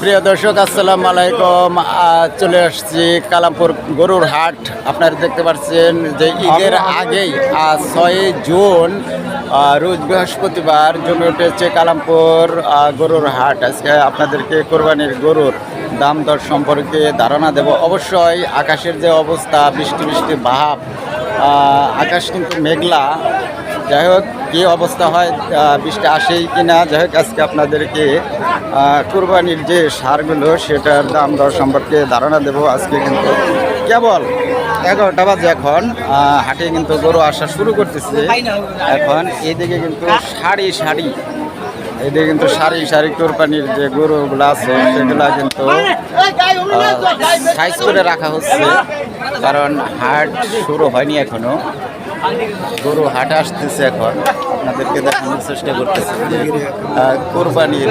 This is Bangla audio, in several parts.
প্রিয় দর্শক আসসালাম আলাইকুম। চলে আসছি কালামপুর গরুর হাট। আপনারা দেখতে পাচ্ছেন যে ঈদের আগেই ছয় জুন রোজ বৃহস্পতিবার জমে উঠেছে কালামপুর গরুর হাট। আজকে আপনাদেরকে কোরবানির গরুর দাম দর সম্পর্কে ধারণা দেব। অবশ্যই আকাশের যে অবস্থা বৃষ্টি বৃষ্টি ভাব আকাশ কিন্তু মেঘলা। যাই হোক কী অবস্থা হয় বৃষ্টি আসেই কি না যাই হোক, আজকে আপনাদেরকে কুরবানির যে সারগুলো, সেটার দাম দর সম্পর্কে ধারণা দেব আজকে কিন্তু। কেবল এগারোটা বাজে এখন হাটে কিন্তু গরু আসা শুরু করতেছে। এখন এদিকে কিন্তু সারি সারি এদিকে কিন্তু সারি সারি কোরবানির যে গরুগুলো আছে, সেগুলা কিন্তু সাইজ করে রাখা হচ্ছে। কারণ হাট শুরু হয়নি এখনও। গরু হাট আসতেছে এখন। আপনাদেরকে দেখানোর চেষ্টা করতেছি। কোরবানির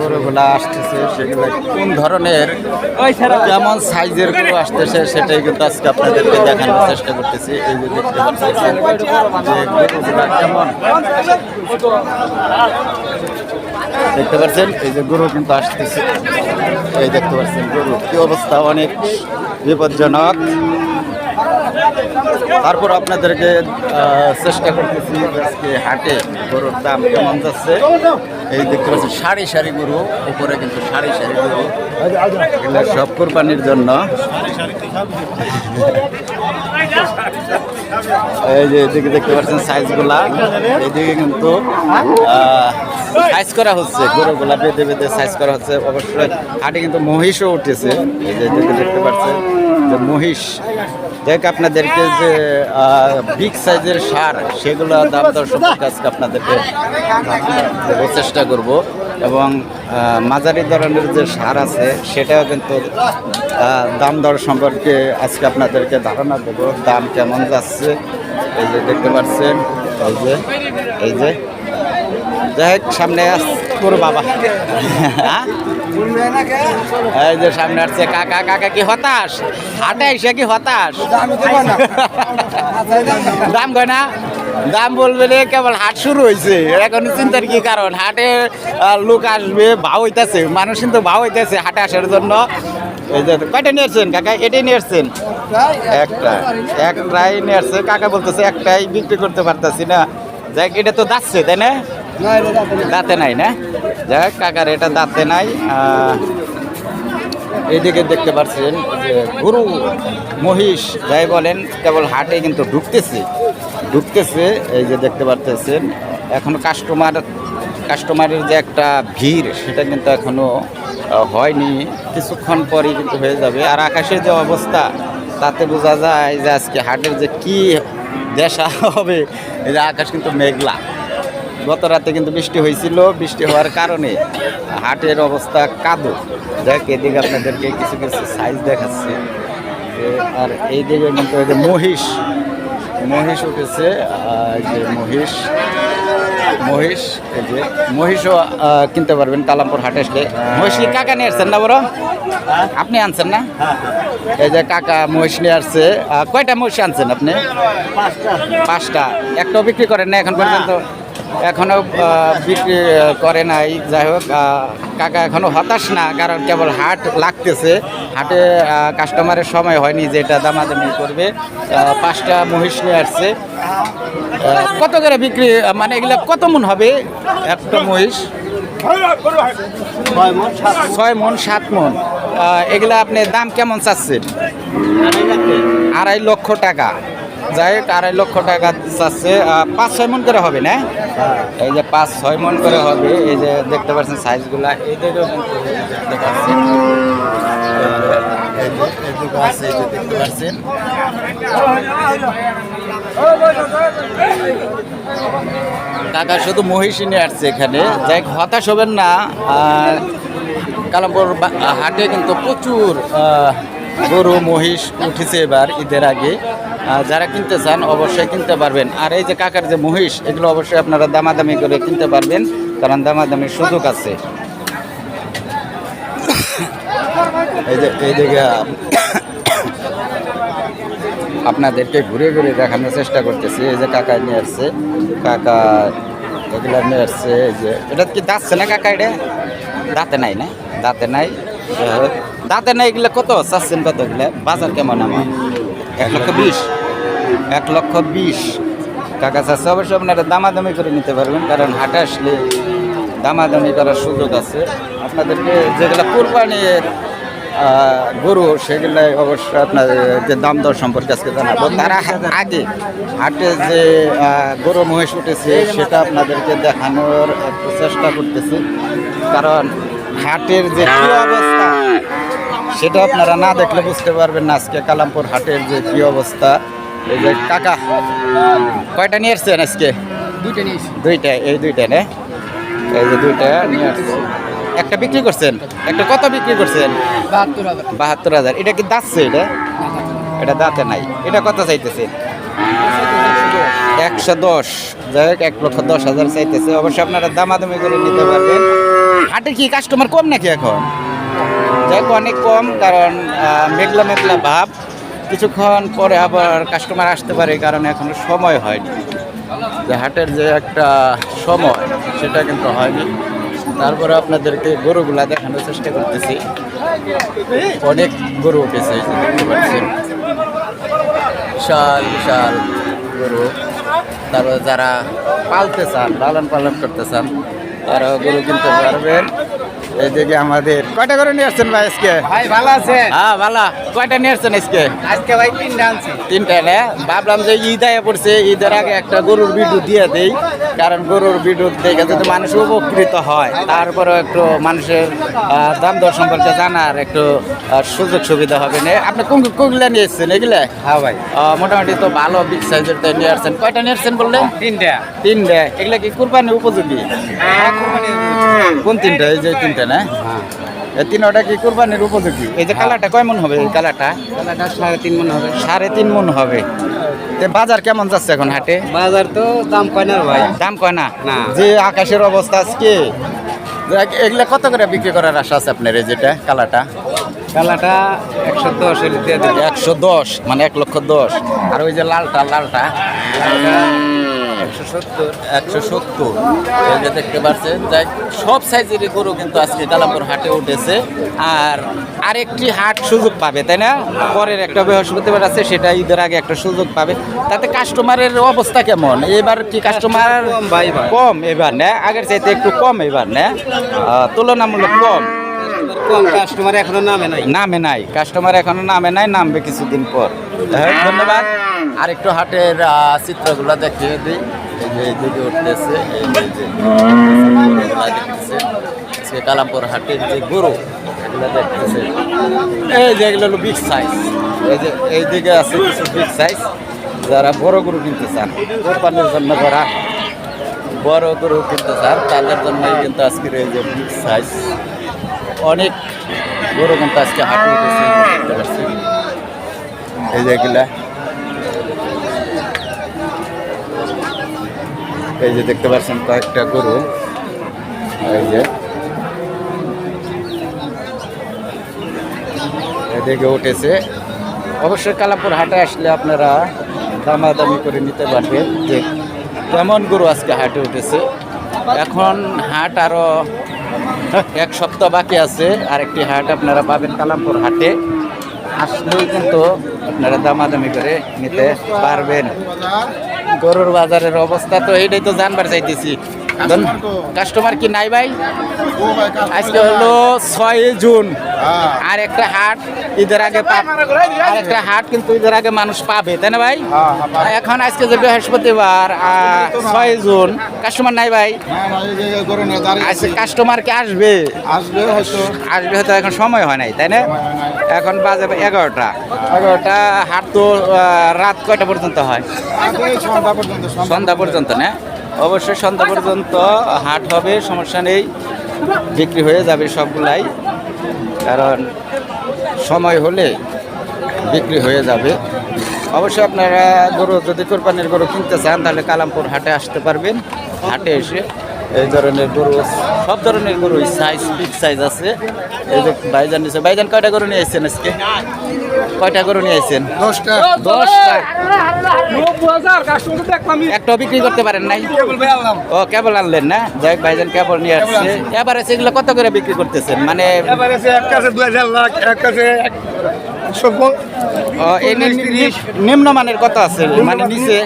গরুগুলা আসতেছে। সেগুলো কোন ধরনের, কেমন সাইজের গরু আসতেছে সেটাই কিন্তু আজকে আপনাদেরকে দেখানোর চেষ্টা করতেছি। এই যে দেখতে পাচ্ছেন যে গরুগুলা কেমন। দেখতে পাচ্ছেন? এই যে গরু কিন্তু আসতেছে। এই দেখতে পাচ্ছেন গরু। কি অবস্থা? অনেক বিপজ্জনক। তারপর আপনাদেরকে চেষ্টা করতেছি আজকে হাটে গরুর দাম কেমন যাচ্ছে। এই দেখতে পাচ্ছেন, সারি সারি গরু, উপরে কিন্তু সারি সারি গরু। সব কোরবানির জন্য। এই যে এদিকে দেখতে পাচ্ছেন সাইজগুলা। এইদিকে কিন্তু সাইজ করা হচ্ছে, গরুগুলা বেঁধে বেঁধে সাইজ করা হচ্ছে। অবশ্যই হাটে কিন্তু মহিষও উঠেছে। এই যে এদিকে দেখতে পাচ্ছেন মহিষ দেখ, আপনাদেরকে যে বিগ সাইজের সার, সেগুলো দাম দর সম্পর্কে আজকে আপনাদেরকে দেবো চেষ্টা করব। এবং মাঝারি ধরনের যে সার আছে, সেটাও কিন্তু দাম দর সম্পর্কে আজকে আপনাদেরকে ধারণা দেবো, দাম কেমন যাচ্ছে। এই যে দেখতে পাচ্ছেন, এই যে এই যে। যাই সামনে তোর বাবা। হ্যাঁ? এই যে সামনে আসছে কাকা কাকা কি হতাশ? হাটে এসে কি হতাশ? দাম কয় না? দাম বলবে রে কেবল হাট শুরু হয়েছে এখন চিন্তার কি কারণ? হাটে লোক আসবে ভাও হইতেছে। মানুষ কিন্তু ভাও হইতেছে হাটে আসার জন্য। এই যে কয়টা নিয়েছেন কাকা? এটাই নিয়েছেন একটা একটাই। নিয়েছে কাকা বলতেছে একটাই বিক্রি করতে পারতাছি না। যাই এটা তো দাচ্ছে তাই না? দাঁতে নাই না? যাই হোক, কাকার এটা দাঁতে নাই এইদিকে দেখতে পাচ্ছেন যে গরু মহিষ যাই বলেন কেবল হাটে কিন্তু ঢুকতেছে। ঢুকতেছে এই যে দেখতে পারতেছেন এখন কাস্টমার কাস্টমারের যে একটা ভিড় সেটা কিন্তু এখনও আহ, হয়নি। কিছুক্ষণ পরই কিন্তু হয়ে যাবে। আর আকাশের যে অবস্থা তাতে বোঝা যায় যে আজকে হাটের যে কি দেশা হবে এই যে আকাশ কিন্তু মেঘলা। গত রাতে কিন্তু বৃষ্টি হয়েছিল বৃষ্টি হওয়ার কারণে হাটের অবস্থা কাদো। দেখ এদিকে আপনাদেরকে কিছু কিছু সাইজ দেখাচ্ছে। আর এই দিকে কিন্তু এই যে মহিষ মহিষ উঠেছে এই যে মহিষ মহিষ এই যে মহিষও কিনতে পারবেন কালামপুর হাটে আসলে মহিষ কি কাকা নিয়ে আসছেন না বড়? আপনি আনছেন না? এই যে কাকা মহিষ নিয়ে আসছে। কয়টা মহিষ আনছেন আপনি? পাঁচটা। একটাও বিক্রি করেন না এখন পর্যন্ত? এখনও বিক্রি করে নাই। যাই হোক কাকা এখনও হতাশ না, কারণ কেবল হাট লাগতেছে। হাটে কাস্টমারের সময় হয়নি যে এটা দামাদামি করবে। পাঁচটা মহিষ নিয়ে আসছে। কত করে বিক্রি মানে এগুলা কত মন হবে? একটা মহিষ। ছয় মন, সাত মন। এগুলা আপনি দাম কেমন চাচ্ছেন? আড়াই লক্ষ টাকা। হোক আড়াই লক্ষ টাকা চাচ্ছে পাঁচ ছয় মন করে হবে না? এই যে পাঁচ ছয় মন করে হবে, এই যে দেখতে পাচ্ছেন সাইজগুলা এই দেখতে কাকা, শুধু মহিষী নিয়ে আসছে এখানে। যাই হতাশ হবেন না। কালামপুর হাটে কিন্তু প্রচুর গরু, মহিষ উঠেছে এবার ঈদের আগে। যারা কিনতে চান অবশ্যই কিনতে পারবেন। আর এই যে কাকার যে মহিষ, এগুলো অবশ্যই আপনারা দামাদামি করে কিনতে পারবেন, কারণ দামাদামির সুযোগ আছে। এই যে আপনাদেরকে ঘুরে ঘুরে দেখানোর চেষ্টা করতেছি। এই যে কাকা নিয়ে আসছে, কাকা এগুলো নিয়ে আসছে, এই যে। এটা কি দাঁতছে না কাকা এটা? দাঁতে নাই না? দাঁতে নাই। দাঁতে নাই এগুলো কত? চাচ্ছেন কত এগুলো বাজার কেমন আমার? এক লক্ষ বিশ। এক লক্ষ বিশ। কাকা চাচ্ছে অবশ্যই আপনারা দামাদামি করে নিতে পারবেন, কারণ হাটে আসলে দামাদামি করার সুযোগ আছে। আপনাদেরকে যেগুলো কোরবানির গরু সেগুলো অবশ্যই আপনার যে দাম দর সম্পর্কে আজকে জানাব, তারা আগে হাটে যে গরু, মহিষ উঠেছে, সেটা আপনাদেরকে দেখানোর একটু চেষ্টা করতেছি। কারণ হাটের যে কি অবস্থা সেটা আপনারা না দেখলে বুঝতে পারবেন না আজকে কালামপুর হাটের যে কি অবস্থা। এই যে কাকা কয়টা নিয়ে আসছেন আজকে? দুইটা এই দুইটা না? এই যে দুইটা নিয়ে একটা বিক্রি করছেন? একটা কত বিক্রি করছেন? বাহাত্তর হাজার। বাহাত্তর হাজার। এটা কি দাঁতছে এটা? এটা দাঁতে নাই। এটা কত চাইতেছে একশো দশ। যাই হোক এক লক্ষ দশ হাজার চাইতেছে। অবশ্যই আপনারা দামাদামি করে নিতে পারবেন। হাটে কি কাস্টমার কম নাকি এখন? যাই অনেক কম, কারণ মেঘলা মেঘলা ভাব। কিছুক্ষণ পরে আবার কাস্টমার আসতে পারে, কারণ এখনও সময় হয়নি। যে হাটের যে একটা সময়, সেটা কিন্তু হয়নি। তারপরে আপনাদেরকে গরুগুলা দেখানোর চেষ্টা করতেছি। অনেক গরু উঠেছে দেখতে পাচ্ছেন। বিশাল বিশাল গরু। তারপরে যারা পালতে চান, লালন পালন করতে চান তারা গরু কিনতে পারবেন। এইদিকে আমাদের কয়টা করে নিয়ে আসছেন ভাই আজকে? ভাই ভালো আছে হ্যাঁ ভালো। কয়টা নিয়ে আসছেন আজকে? আজকে ভাই তিনটা আনছি। তিনটা না? ভাবলাম যে ঈদ আয়া পড়ছে ঈদের আগে একটা গরুর বিডু দিয়ে দেই কারণ গরুর বিডু দেখে যদি মানুষ উপকৃত হয় তারপরে একটু মানুষের দাম দর সম্পর্কে জানার একটু সুযোগ সুবিধা হবে না? আপনি কোন কোনগুলা নিয়ে এসছেন এগুলা? হ্যাঁ ভাই। মোটামুটি তো ভালো বিগ সাইজের তো নিয়ে আসছেন। কয়টা নিয়ে আসছেন বললেন? তিনটা। তিনটা। এগুলা কি কুরবানি উপযোগী। কোন তিনটা? এই যে তিনটা না? এই তিনটা কি কুরবানির উপযোগী? এই যে কালারটা কয় মন হবে এই কালারটা? কালাটা সাড়ে তিন মন হবে। সাড়ে তিন মন হবে। তে বাজার কেমন যাচ্ছে এখন হাটে? বাজার তো দাম কয় না ভাই? দাম কয় না? না। যে আকাশের অবস্থা আজকে এগুলা কত করে বিক্রি করার আশা আছে আপনার এই যেটা কালাটা কালাটা একশো দশ একশো দশ মানে এক লক্ষ দশ। আর ওই যে লালটা? লালটা একশো সত্তর। একশো সত্তর দেখতে পাচ্ছেন যাই সব সাইজেরই গরু কিন্তু আজকে কালাপুর হাটে উঠেছে। আর আরেকটি হাট সুযোগ পাবে তাই না? পরের একটা বৃহস্পতিবার আছে সেটা ঈদের আগে একটা সুযোগ পাবে। তাতে কাস্টমারের অবস্থা কেমন? এবার কি কাস্টমার কম এবার। না? আগের চাইতে একটু কম এবার না? তুলনামূলক কম। কাস্টমার এখনও নামে নাই। নামে নাই। কাস্টমার এখনও নামে নাই নামবে কিছুদিন পর। ধন্যবাদ। আর একটু হাটের চিত্রগুলো দেখিয়ে দিই। এই যে এইদিকে উঠতেছে, এই যে- দেখতেছে। কালামপুর হাটের যে গরু, এগুলো দেখতেছে। এই যে বিগ সাইজ এই এইদিকে আছে বিগ সাইজ যারা বড় গরু কিনতে চান। কোরবানির জন্য যারা বড় গরু কিনতে চান, তাদের জন্যই কিন্তু আজকের এই যে বিগ সাইজ অনেক গরু কিন্তু আজকে হাটে এই যে এই যে দেখতে পাচ্ছেন কয়েকটা গরু। এই যে। এদিকে উঠেছে। অবশ্যই কালাপুর হাটে আসলে আপনারা দামাদামি করে নিতে পারবেন যে কেমন গরু আজকে হাটে উঠেছে। এখন হাট আরও এক সপ্তাহ বাকি আছে, আরেকটি হাট আপনারা পাবেন কালামপুর হাটে। আসলেই কিন্তু আপনারা দামাদামি করে নিতে পারবেন। গরুর বাজারের অবস্থা তো এইটাই তো জানবার চাইতেছি। কাস্টমার কি নাই ভাই? আজকে হলো ছয় জুন। আর একটা হাট ঈদের আগে আর একটা হাট কিন্তু ঈদের আগে মানুষ পাবে তাই না ভাই? এখন আজকে যে বৃহস্পতিবার ছয় জুন কাস্টমার নাই ভাই? আজকে কাস্টমার কি আসবে? আসবে হয়তো। আসবে হয়তো এখন সময় হয় নাই তাই না? এখন বাজে এগারোটা। এগারোটা হাট তো রাত কয়টা পর্যন্ত হয়? সন্ধ্যা পর্যন্ত সন্ধ্যা পর্যন্ত না? অবশ্যই সন্ধ্যা পর্যন্ত হাট হবে, সমস্যা নেই। বিক্রি হয়ে যাবে সবগুলাই, কারণ সময় হলে বিক্রি হয়ে যাবে। অবশ্যই আপনারা গরু, যদি কোরবানির গরু কিনতে চান, তাহলে কালামপুর হাটে আসতে পারবেন। হাটে এসে এই ধরনের গরু, সব ধরনের গরু সাইজ বিগ সাইজ আছে। এই যে বাইজান নিচ্ছে ভাইজান কয়টা গরু নিয়ে এসেছেন আজকে? কয়টা গরু নিয়ে আইছেন? দশটা। দশটা। একটা বিক্রি করতে পারেন নাই? ও কেবল আনলেন না? যাই ভাইজান কেবল নিয়ে আসছে। এবারে সেগুলো কত করে বিক্রি করতেছেন? মানে এবারে সে এক কাছে দুই হাজার লাখ এক কাছে নিম্নমানের কত আছে? মানে নিচে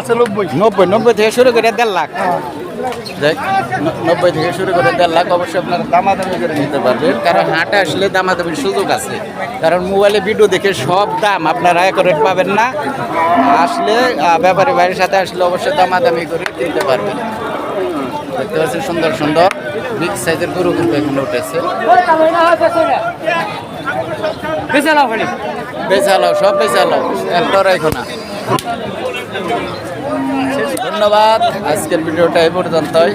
আছে নব্বই। নব্বই নব্বই থেকে শুরু করে দেড় লাখ। যাই নব্বই থেকে শুরু করে দেড় লাখ অবশ্যই আপনারা দামাদামি করে নিতে পারবেন। কারণ হাটে আসলে দামাদামির সুযোগ আছে। কারণ মোবাইলে ভিডিও দেখে সব দাম আপনারা অ্যাকোরেট পাবেন না। আসলে ব্যাপারী ভাইয়ের সাথে আসলে অবশ্যই দামাদামি করে কিনতে পারবেন। দেখতে পাচ্ছেন সুন্দর সুন্দর। বিগ সাইজের গরু কিন্তু এখানে উঠেছে। বেচালাও সব বেচালাও। একটা রাখো না। ধন্যবাদ। আজকের ভিডিওটা এই পর্যন্তই।